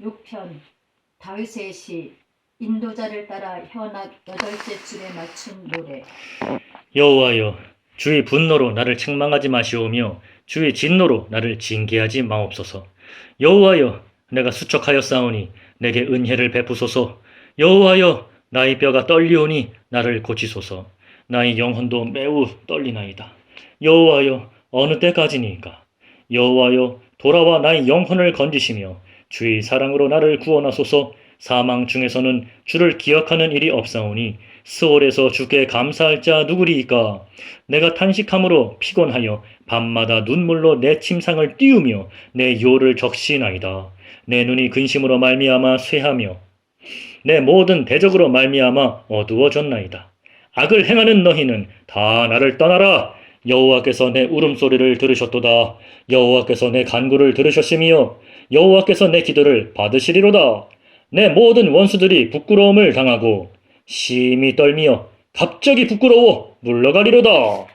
6편 다윗의 시 인도자를 따라 현악 여덟째 줄에 맞춘 노래. 여호와여 주의 분노로 나를 책망하지 마시오며 주의 진노로 나를 징계하지 마옵소서. 여호와여 내가 수척하였사오니 내게 은혜를 베푸소서. 여호와여 나의 뼈가 떨리오니 나를 고치소서. 나의 영혼도 매우 떨리나이다. 여호와여 어느 때까지니까? 여호와여 돌아와 나의 영혼을 건지시며 주의 사랑으로 나를 구원하소서. 사망 중에서는 주를 기억하는 일이 없사오니 스올에서 주께 감사할 자 누구리이까? 내가 탄식함으로 피곤하여 밤마다 눈물로 내 침상을 띄우며 내 요를 적시나이다. 내 눈이 근심으로 말미암아 쇠하며 내 모든 대적으로 말미암아 어두워졌나이다. 악을 행하는 너희는 다 나를 떠나라. 여호와께서 내 울음소리를 들으셨도다. 여호와께서 내 간구를 들으셨으며 여호와께서 내 기도를 받으시리로다. 내 모든 원수들이 부끄러움을 당하고 심히 떨미어 갑자기 부끄러워 물러가리로다